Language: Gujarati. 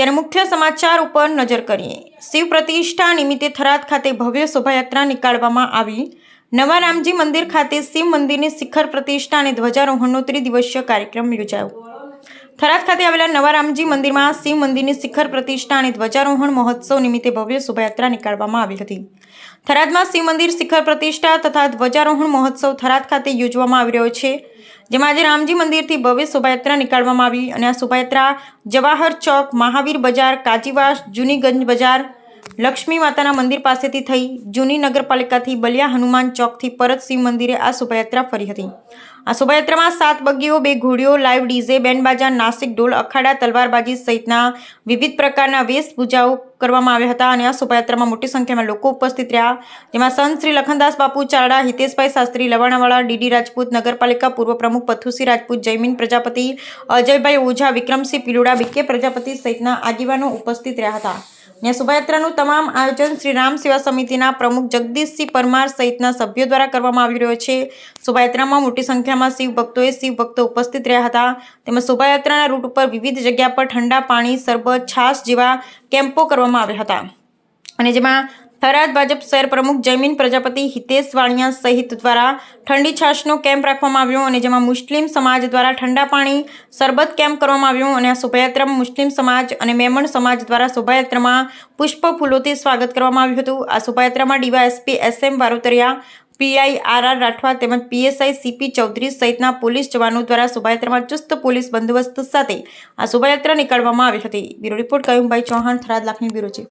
અત્યારે મુખ્ય સમાચાર ઉપર નજર કરીએ. શિવ પ્રતિષ્ઠા નિમિત્તે થરાદ ખાતે ભવ્ય શોભાયાત્રા નીકાળવામાં આવી. નવા રામજી મંદિર ખાતે શિવ મંદિરની શિખર પ્રતિષ્ઠા અને ધ્વજારોહણનો ત્રિદિવસીય કાર્યક્રમ યોજાયો. થરાદ ખાતે આવેલા નવા રામજી મંદિરમાં શિવ મંદિરની શિખર પ્રતિષ્ઠા અને ધ્વજારોહણ મહોત્સવ નિમિત્તે ભવ્ય શોભાયાત્રા નીકાળવામાં આવી હતી. થરાદમાં શિવ મંદિર શિખર પ્રતિષ્ઠા તથા ધ્વજારોહણ મહોત્સવ થરાદ ખાતે યોજવામાં આવી રહ્યો છે, જેમાં આજે રામજી મંદિરથી ભવ્ય શોભાયાત્રા નીકાળવામાં આવી અને આ શોભાયાત્રા જવાહર ચોક, મહાવીર બજાર, કાજીવાસ, જૂનીગંજ બજાર લક્ષ્મી માતાના મંદિર પાસેથી થઈ જૂની નગરપાલિકાથી બલિયા હનુમાન ચોકથી પરત શિવ મંદિરે આ શોભાયાત્રા ફરી હતી. આ શોભાયાત્રામાં સાત બગીઓ, બે ઘોડીઓ, લાઈવ ડીઝે બેન્ડબાજા નાસિક ઢોલ, અખાડા, તલવારબાજી સહિતના વિવિધ પ્રકારના વેશભૂજાઓ કરવામાં આવ્યા હતા અને આ શોભાયાત્રામાં મોટી સંખ્યામાં લોકો ઉપસ્થિત રહ્યા. જેમાં સંત શ્રી લખનદાસ બાપુ ચારડા, હિતેશભાઈ શાસ્ત્રી, લવાણાવાળા ડીડી રાજપૂત, નગરપાલિકા પૂર્વ પ્રમુખ પથુસિંહ રાજપૂત, જયમીન પ્રજાપતિ, અજયભાઈ ઓઝા, વિક્રમસિંહ પિલોડા બીકે પ્રજાપતિ સહિતના આગેવાનો ઉપસ્થિત રહ્યા હતા. અને શોભાયાત્રાનું તમામ આયોજન શ્રી રામ સેવા સમિતિના પ્રમુખ જગદીશસિંહ પરમાર સહિતના સભ્યો દ્વારા કરવામાં આવી રહ્યો છે. શોભાયાત્રામાં મોટી સંખ્યામાં શિવ ભક્તોએ શિવ ઉપસ્થિત રહ્યા હતા. તેમજ શોભાયાત્રાના રૂટ ઉપર વિવિધ જગ્યા પર ઠંડા પાણી સરબત છાશ જેવા કેમ્પો કરવામાં આવ્યા હતા. અને જેમાં થરાદ ભાજપ શહેર પ્રમુખ જયમીન પ્રજાપતિ હિતેશ વાણિયા સહિત દ્વારા ઠંડી છાશનો કેમ્પ રાખવામાં આવ્યો અને જેમાં મુસ્લિમ સમાજ દ્વારા ઠંડા પાણી સરબત કેમ્પ કરવામાં આવ્યો અને આ શોભાયાત્રામાં મુસ્લિમ સમાજ અને મેમણ સમાજ દ્વારા શોભાયાત્રામાં પુષ્પ ફૂલોથી સ્વાગત કરવામાં આવ્યું હતું. આ શોભાયાત્રામાં DYSP S M Varotariya PI R R Rathva તેમજ પીએસઆઈ સીપી ચૌધરી સહિતના પોલીસ જવાનો દ્વારા શોભાયાત્રામાં ચુસ્ત પોલીસ બંદોબસ્ત સાથે આ શોભાયાત્રા નીકાળવામાં આવી હતી. બ્યુરો રિપોર્ટ કયુમભાઈ ચૌહાણ, થરાદ, લાખની બ્યુરો ચીફ